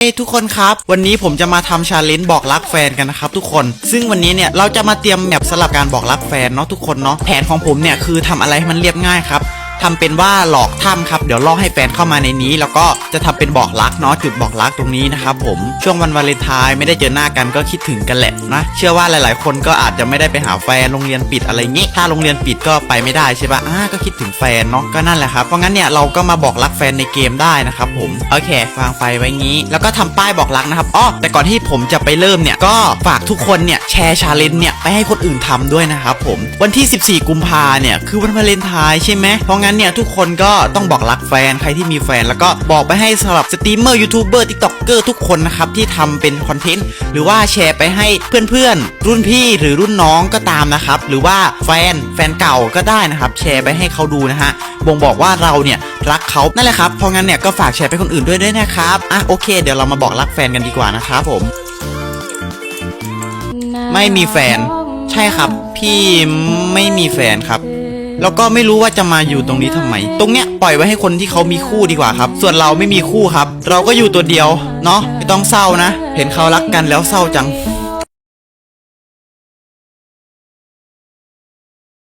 เฮ้ทุกคนครับ วันนี้ผมจะมาทำชาเลนจ์บอกรักแฟนกันนะครับทุกคนซึ่งวันนี้เนี่ยเราจะมาเตรียมแมปสำหรับการบอกรักแฟนเนาะทุกคนเนาะแผนของผมเนี่ยคือทำอะไรให้มันเรียบง่ายครับ ทำเป็นว่าหลอกถ้ำครับ เดี๋ยวล่อให้แฟนเข้ามาในนี้ แล้วก็จะทำเป็นบอกรักเนาะจุดบอกรักตรงนี้นะครับผมช่วงวันวาเลนไทน์ไม่ได้เจอหน้ากันก็คิดถึงกันแหละนะเชื่อว่าหลาย ๆ คนก็อาจจะไม่ได้ไปหาแฟนโรงเรียนปิดอะไรเงี้ถ้าโรงเรียนปิดก็ไปไม่ได้ใช่ปะอ่าก็คิดถึงแฟนเนาะก็นั่นแหละครับเพราะงั้นเนี่ยเราก็มาบอกรักแฟนในเกมได้นะครับผมโอเควางไฟไว้งี้ แล้วก็ทำป้ายบอกรักนะครับอ้อแต่ก่อนที่ผมจะไปเริ่มเนี่ยก็ฝากทุกคนเนี่ยแชร์ชาเลนจ์เนี่ยไปให้คนอื่นทำด้วยนะครับผมวันที่ 14 กุมภาเนี่ยคือวันวาเลนไทน์ใช่ไหมเพราะงนเนี่ยทุกคนก็ต้องบอกรักแฟนใครที่มีแฟน แล้วก็บอกไปให้สำหรับสตรีมเมอร์ยูทูบเบอร์ทิกตอกเกอร์ทุกคนนะครับที่ทำเป็นคอนเทนต์หรือว่าแชร์ไปให้เพื่อนๆ รุ่นพี่หรือรุ่นน้องก็ตามนะครับหรือว่าแฟนแฟนเก่าก็ได้นะครับแชร์ไปให้เขาดูนะฮะบ่งบอกว่าเราเนี่ยรักเขานั่นแหละครับเพราะงั้นเนี่ยก็ฝากแชร์ไปคนอื่นด้วยด้วยนะครับอะโอเคเดี๋ยวเรามาบอกรักแฟนกันดีกว่านะครับผม ไม่มีแฟน ใช่ครับ พี่ไม่มีแฟนครับ แล้วก็ไม่รู้ว่าจะมาอยู่ตรงนี้ทำไม ตรงเนี้ยปล่อยไว้ให้คนที่เขามีคู่ดีกว่าครับ ส่วนเราไม่มีคู่ครับ เราก็อยู่ตัวเดียว เนาะไม่ต้องเศร้านะ เห็นเขารักกันแล้วเศร้าจัง